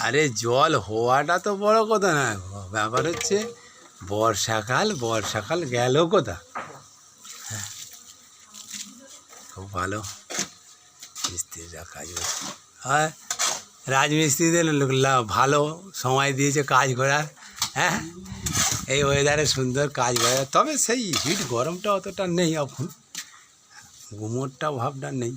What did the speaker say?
আরে জল হওয়াটা তো বড় কথা না ব্যাপার হচ্ছে বর্ষাকাল বর্ষাকাল গেল কোথা? হ্যাঁ। খুব ভালো। মিস্ত্রিরা কাজ হ্যাঁ রাজমিস্ত্রিদের লোক ভালো সময় দিয়েছে কাজ করার। হ্যাঁ। এই ওয়েদারে সুন্দর কাজ করার তবে সেই হিট গরমটা অতটা নেই এখন। গুমোরটা ভাবটা নেই।